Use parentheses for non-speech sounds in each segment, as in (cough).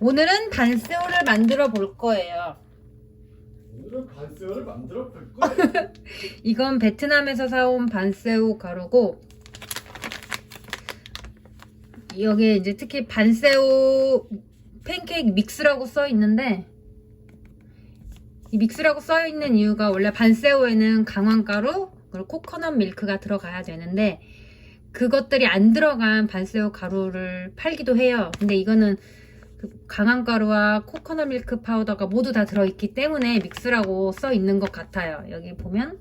오늘은 반새우를 만들어 볼 거예요. 오늘은 반새우를 만들어 볼 (laughs) 거예요. 이건 베트남에서 사온 반새우 가루고 여기에 이제 특히 반새우 팬케이크 믹스라고 써 있는데 이 믹스라고 써 있는 이유가 원래 반새우에는 강황가루 그리고 코코넛 밀크가 들어가야 되는데 그것들이 안 들어간 반새우 가루를 팔기도 해요. 근데 이거는 그 강황가루와 코코넛 밀크 파우더가 모두 다 들어있기 때문에 믹스라고 써 있는 것 같아요. 여기 보면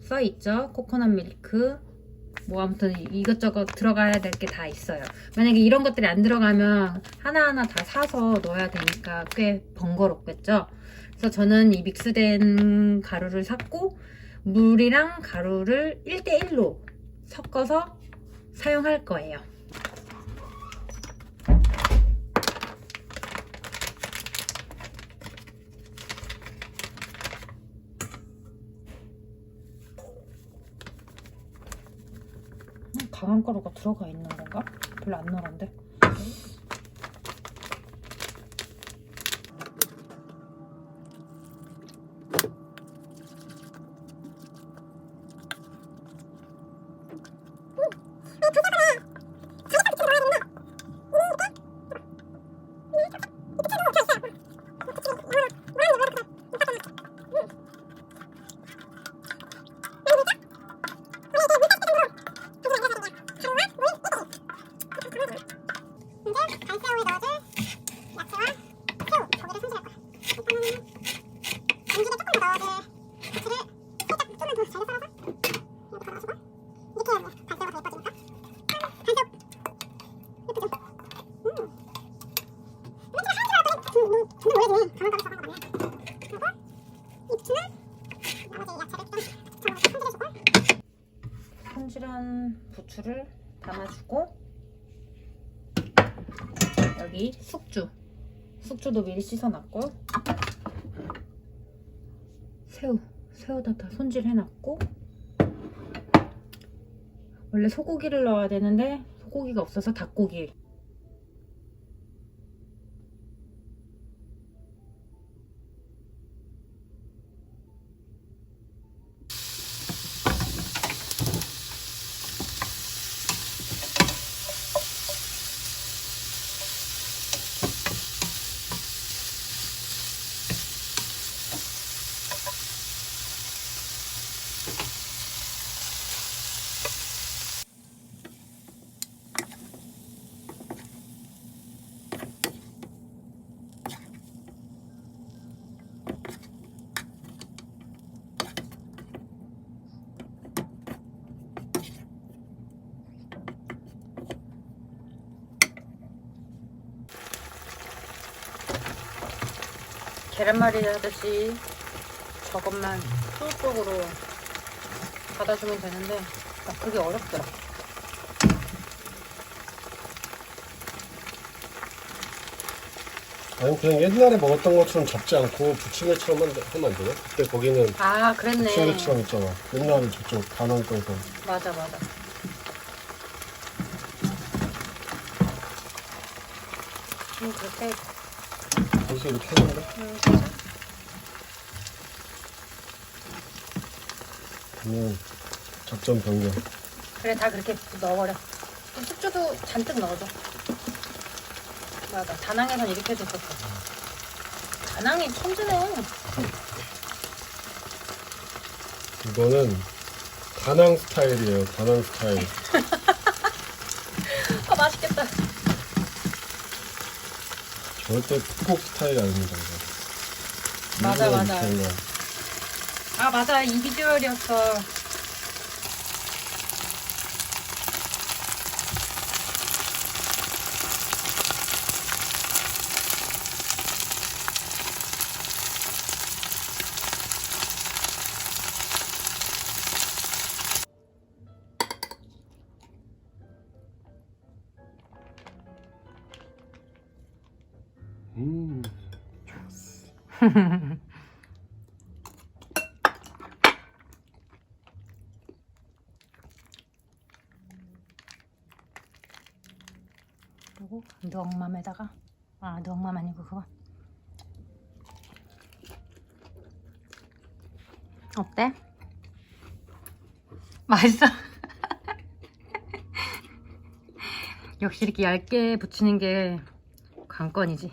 써 있죠. 코코넛 밀크. 뭐 아무튼 이것저것 들어가야 될 게 다 있어요. 만약에 이런 것들이 안 들어가면 하나하나 다 사서 넣어야 되니까 꽤 번거롭겠죠. 그래서 저는 이 믹스된 가루를 샀고 물이랑 가루를 1대1로 섞어서 사용할 거예요. 강한 가루가 들어가 있는 건가? 별로 안 노란데. 그리고 입추는 나머지 야채를 좀 적당하게 손질해주고 손질한 부추를 담아주고 여기 숙주 숙주도 미리 씻어놨고 새우 새우다 다 손질해놨고 원래 소고기를 넣어야 되는데 소고기가 없어서 닭고기 계란말이 하듯이 저것만 수쪽으로 받아주면 되는데 아, 그게 어렵더라. 아니 그냥 옛날에 먹었던 것처럼 접지 않고 부침개처럼 하면 안 되나? 그때 거기는 아 그랬네. 부침개처럼 있잖아. 옛날에 저쪽 다낭 거에서 맞아 맞아. 음 그렇게 거기서 이렇게 음, 괜찮아. 그냥 작전 변경. 그래 다 그렇게 넣어버려. 좀 숙주도 잔뜩 넣어줘. 맞아 다낭에선 이렇게 해줬었어. 다낭이 천재네. 이거는 다낭 스타일이에요. 다낭 스타일. (laughs) 아 맛있겠다. 절대 푸콕 스타일 아닙니다. 이거. 맞아, 맞아. 스타일이야. 아 맞아 이 비주얼이었어. 음, 좋았어. 그리고 누엉맘에다가 아 누엉맘 아니고 그거 어때? (laughs) 맛있어? (laughs) 역시 이렇게 얇게 붙이는 게 관건이지